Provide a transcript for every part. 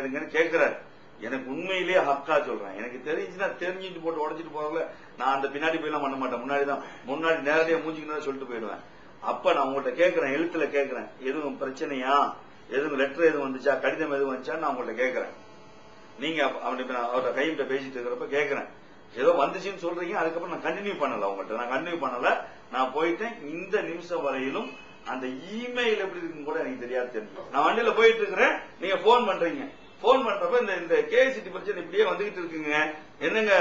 எதுங்கன்னு கேட்கிறாரு. எனக்கு உண்மையிலேயே ஹக்கா சொல்றேன். எனக்கு தெரிஞ்சுன்னா தெரிஞ்சுட்டு போட்டு உடச்சிட்டு போறதுல நான் அந்த பின்னாடி போயெல்லாம் பண்ண மாட்டேன். முன்னாடி தான். முன்னாடி நேரடியா மூஞ்சிக்கு சொல்லிட்டு போயிடுவேன். அப்ப நான் உங்கள்கிட்ட கேட்கறேன் எழுத்துல கேட்கறேன். எதுவும் பிரச்சனையா? எதுவும் லெட்டர் எதுவும் வந்துச்சா? கடிதம் எதுவும் வந்துச்சா நான் உங்கள்கிட்ட கேட்கறேன். நீங்க அவன் அவன்கிட்ட நான் அவர்கிட்ட கையிட்ட பேசிட்டு இருக்கிறப்ப கேட்கறேன். ஏதோ வந்துச்சுன்னு சொல்றீங்க அதுக்கப்புறம் நான் கண்டினியூ பண்ணல உங்கள்கிட்ட நான் கண்டினியூ பண்ணல. நான் போயிட்டேன். இந்த நிமிஷம் வரையிலும் அந்த இமெயில் எப்படி இருக்குன்னு கூட எனக்கு தெரியாது தெரியும். நான் வண்டியில போயிட்டு இருக்கிறேன். நீங்க போன் பண்றீங்க. போன் பண்றப்ப இந்த இந்த கேசிட்டி பிரச்சனை இப்படியே வந்துகிட்டு இருக்குங்க. என்னங்க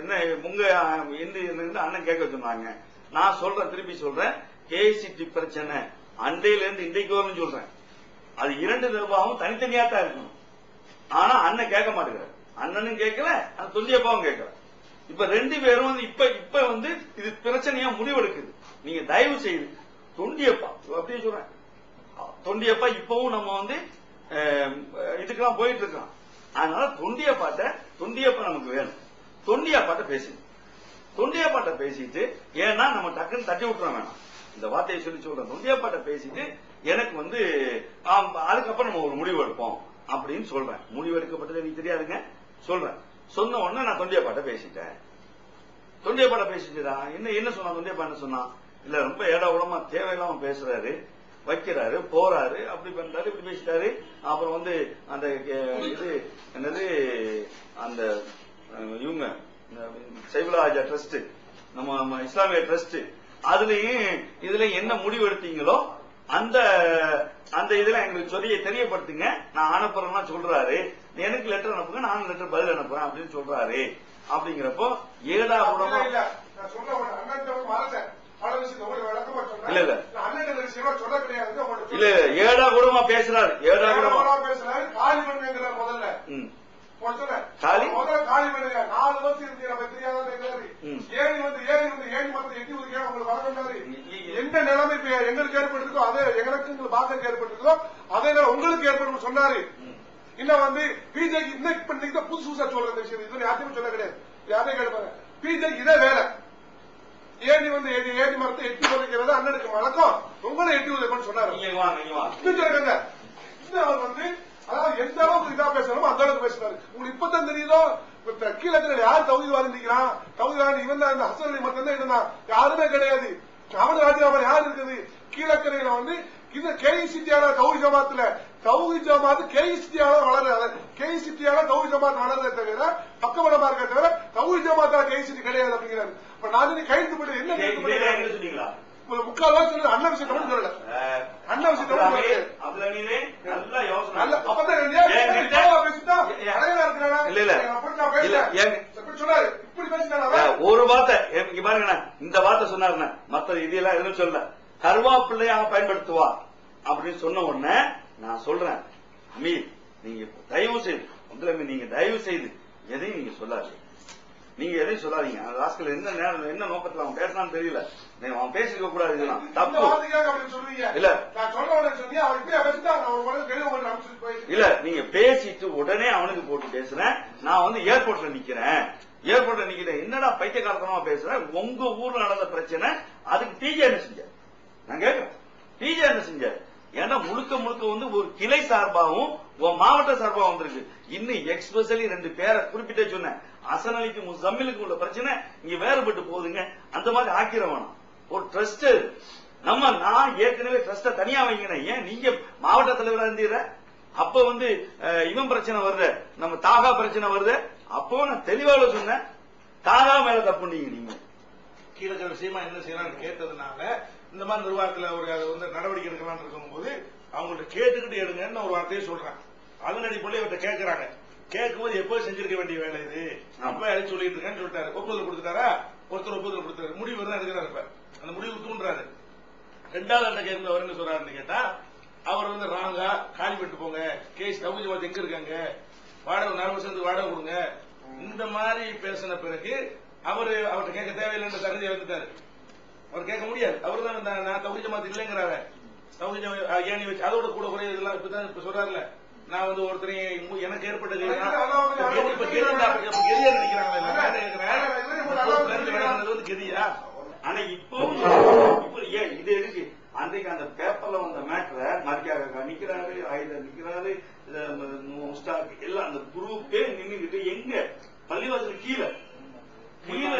என்ன உங்க எந்த அண்ணன் கேட்க சொன்னாங்க. நான் சொல்றேன் திருப்பி சொல்றேன். கேசிட்டி பிரச்சனை அண்டையில இருந்து இன்றைக்கு வரும்னு சொல்றேன். அது இரண்டு நிர்வாகமும் தனித்தனியா தான் இருக்கணும். ஆனா அண்ணன் கேட்க மாட்டேங்கிறார். அண்ணனும் கேட்கல அந்த தொல்லியப்பாவும் கேட்கல. இப்ப ரெண்டு பேரும் வந்து இப்ப இப்ப வந்து இது பிரச்சனையா முடிவெடுக்குது. நீங்க தயவு செய்து தொண்டியப்பா அப்படியே சொல்றேன். தொண்டியப்பா இப்பவும் நம்ம வந்து இதுக்கெல்லாம் போயிட்டு இருக்கான் அதனால தொண்டியப்பாட்ட தொண்டியப்ப நமக்கு வேணும். தொண்டியா பாட்ட பேசணும் தொண்டியா பாட்ட பேசிட்டு ஏன்னா நம்ம டக்குன்னு தட்டி விட்டுற வேணாம். இந்த வார்த்தையை சொல்லி சொல்றேன். தொண்டியப்பாட்ட பேசிட்டு எனக்கு வந்து ஆம், அதுக்கப்புறம் நம்ம ஒரு முடிவு எடுப்போம் அப்படின்னு சொல்றேன். முடிவு எடுக்கப்பட்டது எனக்கு தெரியாதுங்க. சொல்றேன். சொன்ன உடனே நான் தொண்டியப்பாட்ட பேசிட்டேன். தொண்டியப்பாட்ட பேசிட்டுதான் என்ன என்ன சொன்னா தொண்டியா பாட்ட சொன்னா இல்ல ரொம்ப ஏடா உடமா தேவையில்லாம பேசுறாரு. வைக்கிறாரு போறாரு அப்படி பண்றாரு இப்படி பேசிட்டாரு. அப்புறம் வந்து அந்த இது என்னது அந்த இவங்க சைவலாஜா ட்ரஸ்ட் நம்ம நம்ம இஸ்லாமிய ட்ரஸ்ட் அதுலயும் இதுல என்ன முடிவு எடுத்தீங்களோ அந்த அந்த இதுல எங்களுக்கு சொல்லிய தெரியப்படுத்துங்க. நான் அனுப்புறேன்னா சொல்றாரு. எனக்கு லெட்டர் அனுப்புங்க நானும் லெட்டர் பதில் அனுப்புறேன் அப்படின்னு சொல்றாரு. அப்படிங்கிறப்போ ஏடா உடமா இல்ல, இல்ல. நான் சொல்ல உடனே அண்ணன்ட்ட வந்து மறந்தேன். பல விஷயத்தை உங்களுக்கு விளக்கமா சொன்னேன். இல்ல, இல்ல. நான் அண்ணன்ட்ட விஷயமா சொல்ல கிடையாது. உங்கள்ட்ட இல்ல ஏடா கூடமா பேசுறாரு. ஏடா கூடமா? பேசுறாரு, காலி பண்ணுங்கிறார் முதல்ல. காலி? முதல்ல காலி பண்ணுங்க. நாலு வருஷம் இருக்கு, நமக்கு தெரியாதா. ஏணி வந்து ஏணி வந்து ஏணி மரத்தை எட்டி உரிக்க உங்களுக்கு வழங்கினாரு. என்ன? நிலைமை எங்களுக்கு ஏற்பட்டிருக்கோ அதே எனக்கு உங்களுக்கு பாக்க ஏற்பட்டிருக்கோ அதே உங்களுக்கு ஏற்படும் சொன்னாரு. இன்னும் வந்து இப்ப இன்னைக்கு புதுசு புதுசா சொல்ற விஷயம். இது யார்ட்டையும் சொல்ல கிடையாது. யாரையும் கேட்பாங்க பிஜேக்கு இதே வேலை. ஏணி வந்து ஏணி ஏணி மரத்தை எட்டி உதைக்கிறது அண்ணனுக்கு வழக்கம் உங்களை எட்டி உதைக்கணும்னு சொன்னாரு. சொல்லுங்க அவர் வந்து அதாவது எந்த அளவுக்கு இதா பேசணுமோ அந்த அளவுக்கு பேசினாரு. உங்களுக்கு இப்பதான் தெரியுதோ? இப்ப கீழே இருக்கிற யார் தகுதிவாதி நிக்கிறான்? தகுதிவாதி இவன் தான் இந்த ஹசன் அலி மட்டும் தான். இருந்தான் யாருமே கிடையாது. அவன் ராஜினாமா யார் இருக்குது? கீழக்கரையில வந்து இது கேஇசிடியால தௌஹி ஜமாத்துல? தௌஹி ஜமாத் கேஇசிடியால வளர கேஇசிடியால தௌஹி ஜமாத் வளர்றதே தவிர பக்கபலமா இருக்க தவிர தௌஹி ஜமாத்தால கேஇசிடி கிடையாது அப்படிங்கிறாரு. இப்ப நான் கைது பண்ணி என்ன கைது சொன்னீங்களா? முக்கால் வாசி சொல்லி அண்ணன் விஷயத்தை மட்டும் சொல்லல. அண்ணன் விஷயத்தை சொல்லல. ஒரு வார்த்தை. இங்க பாருங்க இந்த வார்த்தை சொன்னாருண்ணே. மத்த இதெல்லாம் எதுவும் சொல்ல கருவாப்பிள்ளையாக பயன்படுத்துவா அப்படின்னு சொன்ன உடனே நான் சொல்றேன். அமீர் நீங்க தயவு செய்து உங்களை நீங்க தயவு செய்து எதையும் நீங்க சொல்லாதீங்க. நீங்க எதையும் சொல்லாதீங்க. ராஸ்கல் என்ன நேரம் என்ன நோக்கத்துல அவன் பேசினான்னு தெரியல. அவன் பேசிருக்க கூடாது இதெல்லாம் தப்பு. இல்ல. இல்ல நீங்க பேசிட்டு உடனே அவனுக்கு போட்டு பேசுறேன். நான் வந்து ஏர்போர்ட்ல நிக்கிறேன். ஏர்போர்ட்ல நிக்கிறேன் என்னடா பைத்தியக்காரத்தனமா பேசுறேன் உங்க ஊர்ல நடந்த பிரச்சனை அதுக்கு பிஜே என்ன செஞ்சார்? நான் கேட்கிறேன். பிஜே என்ன செஞ்சார்? ஏன்னா முழுக்க முழுக்க வந்து ஒரு கிளை சார்பாகவும் உன் மாவட்ட சார்பாக வந்திருக்கு. இன்னும் எக்ஸ்பெஷலி ரெண்டு பேரை குறிப்பிட்டே சொன்னேன். அசன் அலிக்கு முசம்மிலுக்கு உள்ள பிரச்சனை இங்க வேறுபட்டு போகுதுங்க. அந்த மாதிரி ஆக்கிர வேணாம். ஒரு ட்ரஸ்ட் நம்ம நான் ஏற்கனவே ட்ரஸ்ட தனியா வைக்கிறேன். ஏன்? நீங்க மாவட்ட தலைவரா இருந்தீர? அப்ப வந்து அஹ், இவன் பிரச்சனை வருது. நம்ம தாகா பிரச்சனை வருது. அப்போ நான் தெளிவாக சொன்னேன். தாகா மேல தப்பு நீங்க நீங்க. கீழே விஷயமா என்ன செய்யலாம்னு கேட்டதுனால இந்த மாதிரி நிர்வாகத்துல ஒரு வந்து நடவடிக்கை எடுக்கலாம்னு இருக்கும்போது அவங்கள்ட்ட கேட்டுக்கிட்டு எடுங்கன்னு ஒரு வார்த்தையை சொல்றேன் அதன் அடிப்படையில் இவர்கிட்ட கேட்கறாங்க கேட்கும்போது எப்போ செஞ்சிருக்க வேண்டிய வேலை இது? அப்ப அழைச்சு சொல்லிட்டு இருக்கேன்னு சொல்லிட்டாரு. ஒப்புதல் கொடுத்துட்டாரா? ஒருத்தர் ஒப்புதல் கொடுத்தாரு முடிவு தான் எடுக்கிறாரு இப்ப. அந்த முடிவு தூண்டுறாரு. ரெண்டாவது அந்த கேட்க அவர் என்ன சொல்றாருன்னு கேட்டா அவர் வந்து ராங்கா காலி பண்ணிட்டு போங்க. கேஸ் தகுதி எங்க இருக்காங்க? வாடகை நாலு வருஷத்துக்கு வாடகை கொடுங்க. இந்த மாதிரி பேசின பிறகு அவரு அவர்கிட்ட கேட்க தேவையில்லைன்ற தகுதியை வந்துட்டாரு அவர் கேட்க முடியாது. அவர் தான் நான் தௌஹி ஜமாத் இல்லைங்கிறாங்க. தௌஹி ஏணி வச்சு அதோட கூட குறைய இதெல்லாம் இப்பதான் இப்ப சொல்றாருல நான் வந்து ஒருத்தரையும் எனக்கு ஏற்பட்டது கெதியா? ஆனா இப்போ இப்போ ஏன் இது எதுக்கு? அன்றைக்கு அந்த பேப்பர்ல வந்த மேட்டரை மரியாதை நிக்கிறாரு ஆயுதம் நிக்கிறாரு எல்லாம் அந்த குரூப்பே நின்றுகிட்டு எங்க? பள்ளிவாசல் கீழே. கீழே.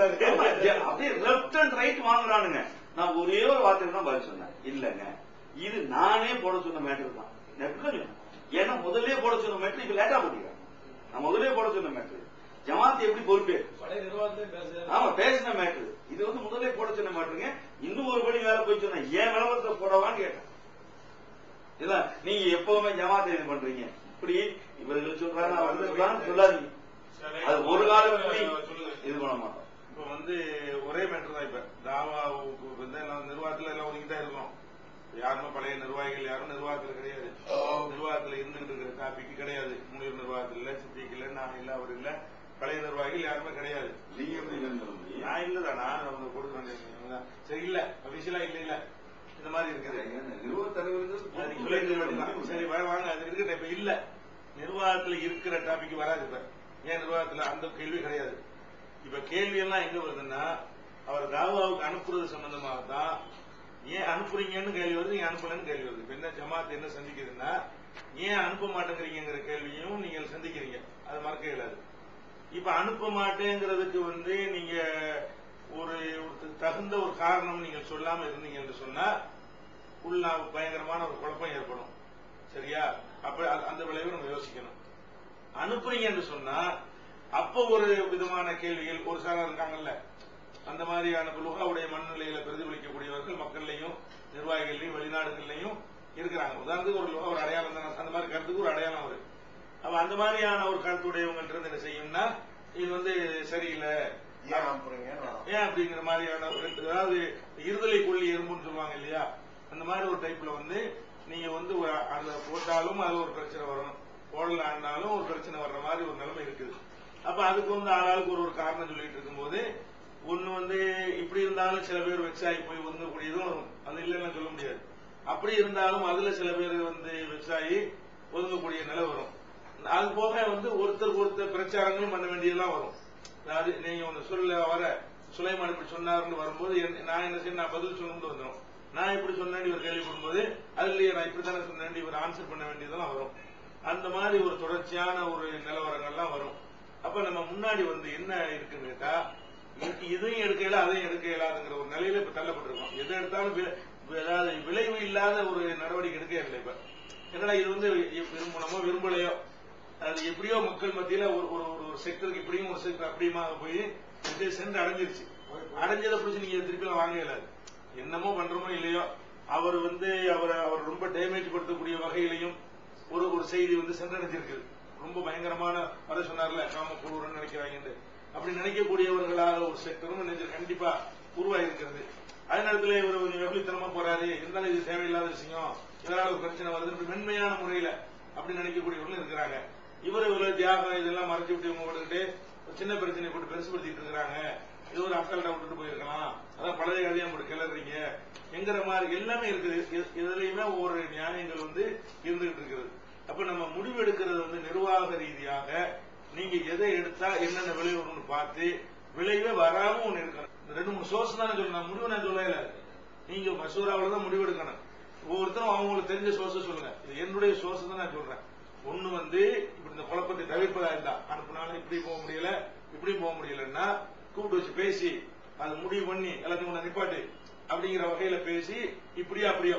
அப்படியே லெப்ட் அண்ட் ரைட் வாங்குறானுங்க. நான் ஒரே ஒரு வார்த்தை தான் பதில் சொன்னேன். இல்லங்க இது நானே போட சொன்ன மேட்டர் தான். ஏன்னா முதல்ல போட சொன்ன மேட்டர் இப்ப லேட்டா போட்டீங்க. நான் முதல்ல போட சொன்ன மேட்டர் ஜமாத்து எப்படி பொறுப்பே? ஆமா பேசின மேட்டர் இது வந்து முதல்ல போட சொன்ன மேட்டருங்க இன்னும் ஒரு படி மேல போய் சொன்ன ஏன் விளம்பரத்துல போடவான்னு கேட்டேன். இல்ல நீங்க எப்பவுமே ஜமாத்தை இது பண்றீங்க. இப்படி இவர்கள் சொல்றாங்க சொல்லாதீங்க. அது ஒரு காலம் இது பண்ண மாட்டோம். இப்ப வந்து ஒரே மேட்டர் தான் இப்ப. தாவாவுக்கு வந்து நிர்வாகத்துல எல்லாம் ஒதுங்கி தான் இருக்கோம். யாருமே பழைய நிர்வாகிகள் யாரும் நிர்வாகத்துல கிடையாது. நிர்வாகத்துல இருந்துகிட்டு இருக்கிற டாபிக் கிடையாது. முன்னூர் நிர்வாகத்துல இல்ல சித்திக்கு இல்ல நான் இல்ல அவர் இல்ல. பழைய நிர்வாகிகள் யாருமே கிடையாது. நீங்க எப்படி? நான் இல்லதான் நான் அவங்க கொடுக்குறேன் சரி இல்ல. அபிஷியலா இல்ல இல்ல. இந்த மாதிரி இருக்குது. சொல்லிட்டு வேண்டியதுதான். சரி வாங்க. அது இருக்கட்டும். இப்ப இல்ல. நிர்வாகத்துல இருக்கிற டாபிக் வராது இப்ப. ஏன் நிர்வாகத்துல அந்த கேள்வி கிடையாது? இப்ப கேள்வி எல்லாம் எங்க வருதுன்னா அவர் தாவாவுக்கு அனுப்புறது சம்பந்தமாக தான் ஏன் அனுப்புறீங்கன்னு கேள்வி வருது நீங்க அனுப்பலன்னு கேள்வி வருது. இப்ப என்ன ஜமாத் என்ன சந்திக்குதுன்னா ஏன் அனுப்ப மாட்டேங்கிறீங்கிற கேள்வியும் நீங்கள் சந்திக்கிறீங்க. அது மறக்க இயலாது. இப்ப அனுப்ப மாட்டேங்கிறதுக்கு வந்து நீங்க ஒரு தகுந்த ஒரு காரணம் நீங்க சொல்லாம இருந்தீங்க என்று சொன்னா உள்ள பயங்கரமான ஒரு குழப்பம் ஏற்படும். சரியா? அப்ப அந்த விளைவு நம்ம யோசிக்கணும். அனுப்புறீங்க என்று சொன்னா அப்ப ஒரு விதமான கேள்விகள் ஒரு சாரா இருக்காங்கல்ல? அந்த மாதிரியான லுகாவுடைய மனநிலையில பிரதிபலிக்கக்கூடியவர்கள் மக்கள்லையும் நிர்வாகிகள்லையும் வெளிநாடுகள்லையும் இருக்கிறாங்க. உதாரணத்துக்கு ஒரு லுகா ஒரு அடையாளம் தான். அந்த மாதிரி கருத்துக்கு ஒரு அடையாளம் வரும் அப்ப அந்த மாதிரியான ஒரு கருத்துடையவங்கள்ட்ட இருந்து என்ன செய்யும்னா இது வந்து சரியில்லை. ஏன் அப்படிங்கிற மாதிரியான ஒரு அதாவது இருதலை கொள்ளி எறும்புன்னு சொல்லுவாங்க இல்லையா? அந்த மாதிரி ஒரு டைப்ல வந்து நீங்க வந்து அதுல போட்டாலும் அது ஒரு பிரச்சனை வரும் போடலான்னாலும் ஒரு பிரச்சனை வர்ற மாதிரி ஒரு நிலைமை இருக்குது. அப்ப அதுக்கு வந்து ஆளாளுக்கு ஒரு ஒரு காரணம் சொல்லிட்டு இருக்கும்போது ஒண்ணு வந்து இப்படி இருந்தாலும் சில பேர் வெக்ஸாகி போய் ஒதுங்கக்கூடியதும் வரும் அது இல்லைன்னு சொல்ல முடியாது. அப்படி இருந்தாலும் அதுல சில பேர் வந்து வெக்ஸாகி ஒதுங்கக்கூடிய நிலை வரும். அது போக வந்து ஒருத்தருக்கு ஒருத்தர் பிரச்சாரங்களும் பண்ண வேண்டியதெல்லாம் வரும். அதாவது நீங்க ஒண்ணு சொல்ல வர சுலைமான் இப்படி சொன்னாருன்னு வரும்போது நான் என்ன செய்ய நான் பதில் சொல்லணும்னு வந்துடும் நான் இப்படி சொன்னேன் இவர் கேள்விப்படும்போது அது இல்லையே நான் இப்படி தானே சொன்னேன் இவர் ஆன்சர் பண்ண வேண்டியதெல்லாம் வரும். அந்த மாதிரி ஒரு தொடர்ச்சியான ஒரு நிலவரங்கள்லாம் வரும். அப்ப நம்ம முன்னாடி வந்து என்ன இருக்குன்னு கேட்டா இதையும் எடுக்கல அதையும் எடுக்க இயலாதுங்கிற ஒரு நிலையில இப்ப தள்ளப்பட்டிருக்கோம். எதை எடுத்தாலும் அதாவது விளைவு இல்லாத ஒரு நடவடிக்கை எடுக்க இல்லை இப்ப. என்னடா இது வந்து விரும்பணுமோ விரும்பலையோ? அது எப்படியோ மக்கள் மத்தியில ஒரு ஒரு ஒரு- செக்டருக்கு இப்படியும் ஒரு செக்டர் அப்படியுமா போய் இது சென்று அடைஞ்சிருச்சு. அடைஞ்சதை பிடிச்சி நீங்க திருப்பி வாங்க இயலாது என்னமோ பண்றோமோ இல்லையோ? அவர் வந்து அவரை அவர் ரொம்ப டேமேஜ் படுத்தக்கூடிய வகையிலையும் ஒரு ஒரு செய்தி வந்து சென்றடைஞ்சிருக்குது ரொம்ப பயங்கரமான வர சொன்னார்ல காம குழுன்னு நினைக்கிறாங்க அப்படி நினைக்கக்கூடியவர்களாக ஒரு செக்டரும் நினைச்சு கண்டிப்பா உருவாயிருக்கிறது அதே நேரத்தில் இவர் கொஞ்சம் வெகுளித்தனமா போறாரு இருந்தாலும் இது தேவையில்லாத விஷயம் இதனால ஒரு பிரச்சனை வருது மென்மையான முறையில அப்படி நினைக்கக்கூடியவர்களும் இருக்கிறாங்க. இவர் இவ்வளவு தியாகம் இதெல்லாம் மறைச்சு விட்டு இவங்க விட்டுக்கிட்டு ஒரு சின்ன பிரச்சனை போட்டு பெருசுபடுத்திட்டு இருக்கிறாங்க. இது ஒரு அக்கல்ட்ட விட்டுட்டு போயிருக்கலாம். அதான் பழைய கதையை போட்டு கிளறீங்க. எங்கிற மாதிரி எல்லாமே இருக்குது. எதுலையுமே ஒவ்வொரு நியாயங்கள் வந்து இருந்துகிட்டு இருக்கிறது அப்ப நம்ம முடிவு எடுக்கிறது வந்து நிர்வாக ரீதியாக நீங்க எதை எடுத்தா என்னென்ன விளைவு வரும்னு பார்த்து விளைவே வராம ஒண்ணு இருக்கணும். இந்த ரெண்டு மூணு சோர்ஸ் தானே சொல்லணும். முடிவு நான் சொல்லல நீங்க மசூராவில தான் முடிவு எடுக்கணும். ஒவ்வொருத்தரும் அவங்களுக்கு தெரிஞ்ச சோர்ஸ் சொல்லுங்க. இது என்னுடைய சோர்ஸ் தான் நான் சொல்றேன். ஒண்ணு வந்து இப்படி இந்த குழப்பத்தை தவிர்ப்பதா இருந்தா அனுப்புனாலும் இப்படி போக முடியல இப்படி போக முடியலன்னா கூப்பிட்டு வச்சு பேசி அது முடிவு பண்ணி எல்லாத்தையும் ஒண்ணு நிப்பாட்டு அப்படிங்கிற வகையில பேசி இப்படியா அப்படியோ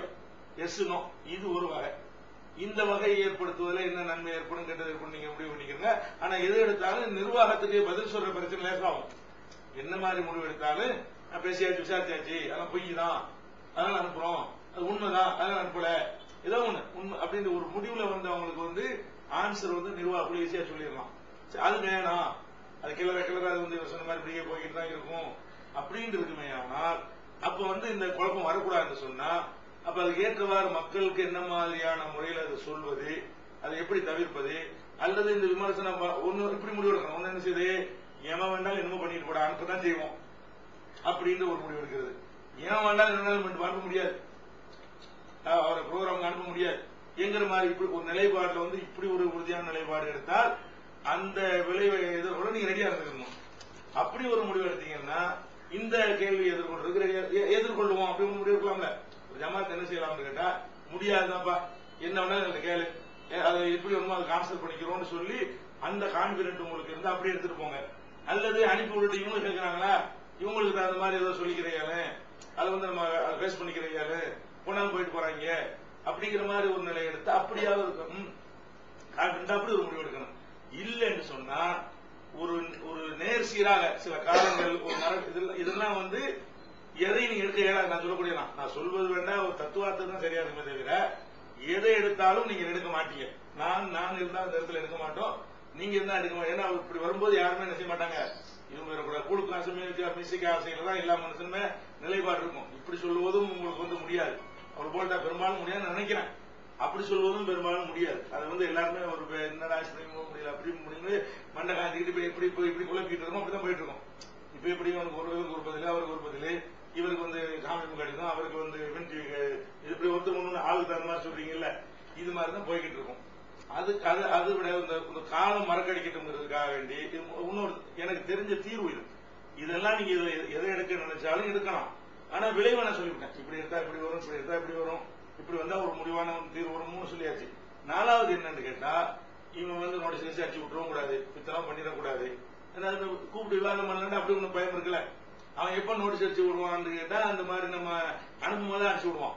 எஸ்னோ இது ஒரு வகை. இந்த வகையை ஏற்படுத்துவதில் என்ன நன்மை ஏற்படும் கெட்டது ஏற்படும் நீங்க முடிவு பண்ணிக்கிறீங்க. ஆனா எது எடுத்தாலும் நிர்வாகத்துக்கு பதில் சொல்ற பிரச்சனை லேசாகும். என்ன மாதிரி முடிவு எடுத்தாலும் நான் பேசியாச்சு விசாரிச்சாச்சு அதெல்லாம் பொய் தான். அதெல்லாம் அனுப்புறோம். அது உண்மைதான் அதெல்லாம் அனுப்பல. ஏதோ ஒண்ணு உண்மை அப்படின்ற ஒரு முடிவுல வந்து அவங்களுக்கு வந்து ஆன்சர் வந்து நிர்வாகம் ஈஸியா சொல்லிடலாம். சரி, அது வேணாம். அது கிளற கிளற அது வந்து சொன்ன மாதிரி இப்படியே போய்கிட்டு தான் இருக்கும். அப்படின்னு இருக்குமே ஆனால் அப்ப வந்து இந்த குழப்பம் வரக்கூடாதுன்னு சொன்னா அப்ப அதுக்கு ஏற்றவாறு மக்களுக்கு என்ன மாதிரியான முறையில் அதை சொல்வது அதை எப்படி தவிர்ப்பது அல்லது இந்த விமர்சனம் ஒன்னு ஒண்ணு இப்படி முடிவு எடுக்கணும். ஒண்ணு என்ன செய்யுது? எவன் வேண்டாலும் என்னமோ பண்ணிட்டு போடா அனுப்பதான் செய்வோம். அப்படின்ற ஒரு முடிவு எடுக்கிறது. ஏன் வேண்டாலும் என்ன பண்ணிட்டு அனுப்ப முடியாது. அவரை ப்ரோக்ராம் அனுப்ப முடியாது. எங்கிற மாதிரி இப்படி ஒரு நிலைப்பாடுல வந்து இப்படி ஒரு உறுதியான நிலைப்பாடு எடுத்தால் அந்த விளைவை எதிர்கொள்ள நீங்க ரெடியா இருந்துக்கணும். அப்படி ஒரு முடிவு எடுத்தீங்கன்னா இந்த கேள்வி எதிர்கொள்றதுக்கு எ- எதிர்கொள்ளுவோம். அப்படி ஒரு முடிவு எடுக்கலாம்ல. ஜமாத் என்ன செய்யலாம்னு கேட்டா முடியாதுதான்ப்பா. என்ன வேணாலும் கேளு. ஏ, அதை எப்படி வேணுமோ அதை கான்சல் பண்ணிக்கிறோம்னு சொல்லி அந்த கான்பிடன்ட் உங்களுக்கு இருந்தா அப்படியே எடுத்துட்டு போங்க. அல்லது அனுப்பி விட்டு இவங்க கேட்கிறாங்களா இவங்களுக்கு தகுந்த மாதிரி ஏதோ சொல்லிக்கிறீங்களே அதை வந்து நம்ம பேஸ் பண்ணிக்கிறீங்க போனாலும் போயிட்டு போறாங்க. அப்படிங்கிற மாதிரி ஒரு நிலை எடுத்து அப்படியாவது இருக்கும் கான்பிடண்டா அப்படி ஒரு முடிவு எடுக்கணும். இல்லைன்னு சொன்னா ஒரு ஒரு நேர் சீராக சில காலங்கள் ஒரு இதெல்லாம் இதெல்லாம் வந்து எதையும் நீங்க எடுக்க இயலாது நான் சொல்லக்கூடிய நான். சொல்வது வேண்டாம் ஒரு தத்துவார்த்தம் தான் சரியா இருக்குமே தவிர எதை எடுத்தாலும் நீங்க எடுக்க மாட்டீங்க. நான் நான் இருந்தா அந்த இடத்துல எடுக்க மாட்டோம். நீங்க இருந்தா எடுக்க மாட்டோம். ஏன்னா இப்படி வரும்போது யாருமே என்ன செய்ய மாட்டாங்க. இவங்க கூட கூழுக்கு ஆசை மியூசிக் ஆசைகள் தான் எல்லா மனுஷனுமே நிலைப்பாடு இருக்கும். இப்படி சொல்லுவதும் உங்களுக்கு வந்து முடியாது. அவர் போல்டா பெரும்பாலும் முடியாதுன்னு நினைக்கிறேன். அப்படி சொல்வதும் பெரும்பாலும் முடியாது. அது வந்து எல்லாருமே ஒரு பே- என்னடா இப்படி முடியல அப்படி முடியுது மண்டை காந்திக்கிட்டு இப்படி இப்படி இப்படி குழப்பிட்டு இருக்கோம் அப்படிதான் போயிட்டு இருக்கோம். இப்ப எப்படி அவனுக்கு ஒரு இவருக்கு ஒரு அவருக்கு ஒரு பதிலே? இவருக்கு வந்து காமிப்பு கடிதம் அவருக்கு வந்து இப்படி ஒருத்தர் ஒண்ணு ஆளுக்கு தகுந்த மாதிரி சொல்றீங்கல்ல இது மாதிரி தான் போய்கிட்டு இருக்கும். அது அது அது விட இந்த காலம் மறக்கடிக்கட்டுங்கிறதுக்காக வேண்டி இது இன்னொரு எனக்கு தெரிஞ்ச தீர்வு இது. இதெல்லாம் நீங்க எதை எடுக்க நினைச்சாலும் எடுக்கலாம். ஆனா விளைவு நான் சொல்லிவிட்டேன். இப்படி எடுத்தா இப்படி வரும் இப்படி எடுத்தா இப்படி வரும். இப்படி வந்தா ஒரு முடிவான தீர்வு வரும்னு சொல்லியாச்சு. நாலாவது என்னன்னு கேட்டா இவன் வந்து நோட்டீஸ் அடிச்சு விட்டுறவும் கூடாது. பித்தலாம் பண்ணிடக்கூடாது. ஏதாவது கூப்பிட்டு விவாதம் பண்ணலன்னா அப்படி ஒண்ணு பயம் இருக்குல்ல. அவன் எப்ப நோட்டீஸ் அடிச்சு விடுவான்னு கேட்டா அந்த மாதிரி நம்ம அனுப்பும் போது அடிச்சு விடுவான்.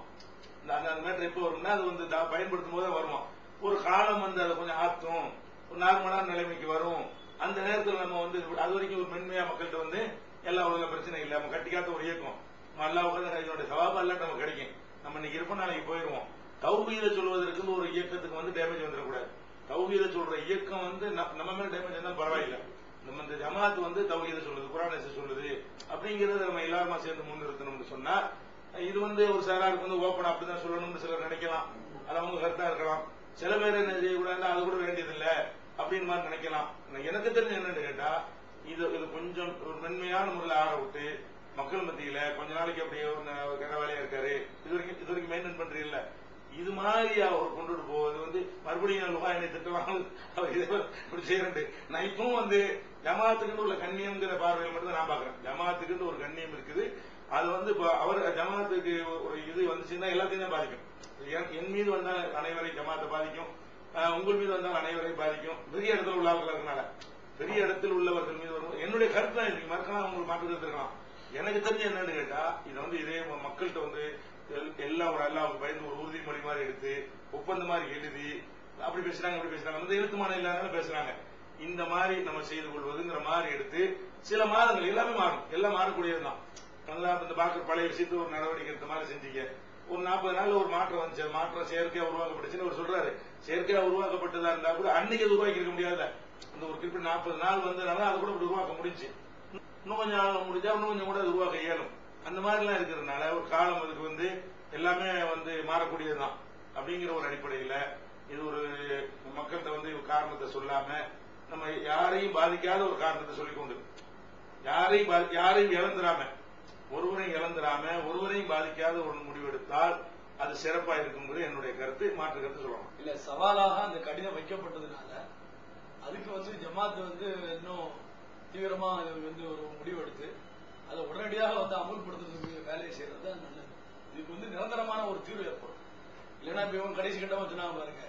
இந்த அந்த அந்த மேட்டர் எப்போ வரும்னா அது வந்து தா- பயன்படுத்தும் போது வருவான் ஒரு காலம் வந்து அதை கொஞ்சம் ஆத்தும். ஒரு நார்மலான நிலைமைக்கு வரும். அந்த நேரத்தில் நம்ம வந்து அது வரைக்கும் ஒரு மென்மையா மக்கள்கிட்ட வந்து எல்லா உலக பிரச்சனை இல்லை நம்ம கட்டிக்காத ஒரு இயக்கம். நல்லா உட்காந்து இதோட சவாபா எல்லாம் நமக்கு கிடைக்கும். நம்ம இன்னைக்கு இருப்போம் நாளைக்கு போயிடுவோம் தௌஹீத சொல்வதற்கு ஒரு இயக்கத்துக்கு வந்து டேமேஜ் வந்துடக்கூடாது. தௌஹீத சொல்ற இயக்கம் வந்து நம்ம மேல டேமேஜ் இருந்தால் பரவாயில்லை. நம்ம இந்த ஜமாத் வந்து தௌஹீத சொல்லுது குரான் ஹதீஸ் சொல்லுது அப்படிங்கறத நம்ம எல்லாருமா சேர்ந்து முன்னிறுத்தணும்னு சொன்னா இது வந்து ஒரு சாராருக்கு வந்து ஓப்பன் அப்படிதான் சொல்லணும்னு சிலர் நினைக்கலாம். அது அவங்க கருத்தா இருக்கலாம். சில பேர் என்ன செய்யக்கூடாதுன்னா அது கூட வேண்டியதில்ல அப்படின்னு மாதிரி நினைக்கலாம். எனக்கு தெரிஞ்ச என்னன்னு கேட்டா இது இது கொஞ்சம் ஒரு மென்மையான முறையில் ஆற விட்டு மக்கள் மத்தியில கொஞ்ச நாளைக்கு அப்படியே ஒரு கெட்ட வேலையா இருக்காரு. இது வரைக்கும் இது வரைக்கும் மெயின்டைன் பண்றீங்கல்ல இது மாதிரி அவர் கொண்டுட்டு போவது வந்து மறுபடியும் லுகா என்னை திட்டுவாங்க. அவர் இதை இப்படி செய்யறேன் நான் இப்பவும் வந்து ஜமாத்துக்குன்னு உள்ள கண்ணியம்ங்கிற பார்வையில் மட்டும் தான் நான் பாக்குறேன் ஜமாத்துக்குன்னு ஒரு கண்ணியம் இருக்குது. அது வந்து அவர் ஜமாத்துக்கு ஒரு இது வந்துச்சுன்னா எல்லாத்தையும் தான் பாதிக்கும். என்- என் மீது வந்தால் அனைவரையும் ஜமாத்தை பாதிக்கும். உங்கள் மீது வந்தால் அனைவரையும் பாதிக்கும். பெரிய இடத்துல உள்ள இருக்கனால. பெரிய இடத்தில் உள்ளவர்கள் மீது வரும். என்னுடைய கருத்து தான் இருக்கு மறக்கலாம் உங்களுக்கு மாற்று இருக்கலாம் எனக்கு தெரிஞ்சு என்னன்னு கேட்டா இதை வந்து இதே மக்கள்கிட்ட வந்து எல்- எல்லாம் ஒரு எல்லாம் பயந்து ஒரு உறுதிமொழி மாதிரி எடுத்து ஒப்பந்த மாதிரி எழுதி அப்படி பேசுறாங்க அப்படி பேசுறாங்க. வந்து எழுத்துமான இல்லாத பேசுறாங்க. இந்த மாதிரி நம்ம செய்து கொள்வதுங்கிற மாதிரி எடுத்து சில மாதங்கள் எல்லாமே மாறும். எல்லாம் மாறக்கூடியதுதான். நல்லா இந்த பாக்குற பழைய விஷயத்து ஒரு நடவடிக்கை எடுத்த மாதிரி செஞ்சீங்க. ஒரு நாற்பது நாள்ல ஒரு மாற்றம் வந்துச்சு. மாற்றம் செயற்கையா உருவாக்கப்பட்டுச்சுன்னு அவர் சொல்றாரு. செயற்கையா உருவாக்கப்பட்டதா இருந்தா கூட அன்னைக்கு அது உருவாக்கி இருக்க முடியாத அந்த ஒரு குறிப்பிட்ட நாற்பது நாள் வந்ததுனால அதை கூட உருவாக்க முடிஞ்சு. இன்னும் கொஞ்சம் நாள் முடிஞ்சா இன்னும் கொஞ்சம் கூட அது உருவாக்க இயலும். அந்த மாதிரிலாம் இருக்கிறதுனால ஒரு காலம் அதுக்கு வந்து எல்லாமே வந்து மாறக்கூடியதுதான். அப்படிங்கிற ஒரு அடிப்படையில இது ஒரு மக்கள்கிட்ட வந்து காரணத்தை சொல்லாம நம்ம யாரையும் பாதிக்காத ஒரு காரணத்தை சொல்லிக் கொண்டு யாரையும் யாரையும் இழந்துராம ஒருவரையும் இழந்துராம ஒருவரையும் பாதிக்காத ஒரு முடிவெடுத்தால் அது சிறப்பா இருக்குங்கிறது என்னுடைய கருத்து மாற்று கருத்து சொல்லலாம். இல்ல சவாலாக அந்த கடிதம் வைக்கப்பட்டதுனால அதுக்கு வந்து ஜமாத் வந்து இன்னும் தீவிரமா வந்து ஒரு முடிவெடுத்து அதை உடனடியாக வந்து அமுல்படுத்துறதுக்கு வேலையை செய்யறது தான் நல்லது. இதுக்கு வந்து நிரந்தரமான ஒரு தீர்வு ஏற்படும். இல்லைன்னா இப்ப இவங்க கடைசி கட்டமா சொன்னாங்க பாருங்க.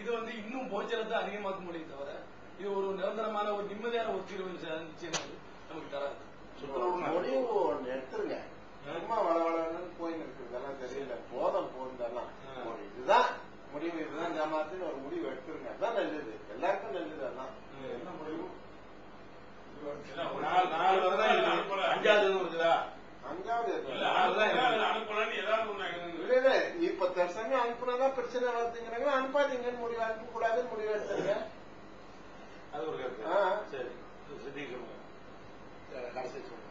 இது வந்து இன்னும் போச்சலத்தை அதிகமாக்க முடியும் தவிர இது ஒரு நிரந்தரமான ஒரு நிம்மதியான ஒரு தீர்வு நமக்கு தராது. ஒண்ணு எடுத்துருங்க சும்மா வள வளன்னு போயின்னு இருக்கிறதெல்லாம் தெரியல போதும் போதும் ஒரு இதுதான் முடிவு இதுதான் ஜமாத்துன்னு ஒரு முடிவு எடுத்துருங்க அதான் நல்லது எல்லாருக்கும் நல்லது அதான் என்ன முடிவு நாலு நாலு வரை தான் இருக்கு அஞ்சாவது எதுவும் இருக்குதா அஞ்சாவது எது? நாலு தான் இருக்கு. அனுப்பலான்னு ஏதாவது ஒண்ணு இல்ல இல்ல இப்ப தற்சமயம் அனுப்புனாதான் பிரச்சனை வருதுங்கிறாங்க அனுப்பாதீங்கன்னு முடிவு அனுப்ப கூடாதுன்னு முடிவு எடுத்துருங்க அது ஒரு கருத்து ஆ. சரி சித்திக்கு சொல்லுங்க கடைசி சொல்றேன்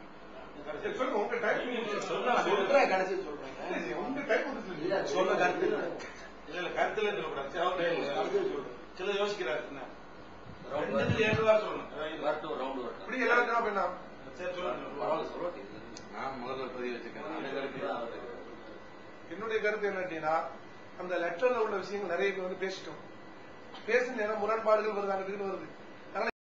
சரி, சொல்லுங்க உங்க டைம் சொன்னா சொல்றேன் கடைசி சொல்றேன் உங்க டைம் வந்து இல்ல சொல்ல கருத்து இல்ல. இல்ல இல்ல கருத்துல சொல்லக்கூடாது சரி, அவர் டைம் கடைசி சொல்றேன் சில யோசிக்கிறாரு என்ன ரெண்டுத்துல ஏழுவா சொல்லணும் அதாவது இப்படி எல்லாருக்கும் அப்ப என்ன சரி சொல்லுங்க நான் முதல்ல பதிவு வச்சுக்கிறேன் என்னுடைய கருத்து என்ன அப்படின்னா அந்த லெட்டர்ல உள்ள விஷயங்கள் நிறைய பேர் வந்து பேசிட்டோம். பேசுன நேரம் முரண்பாடுகள் வருது அங்கிட்டு வருது.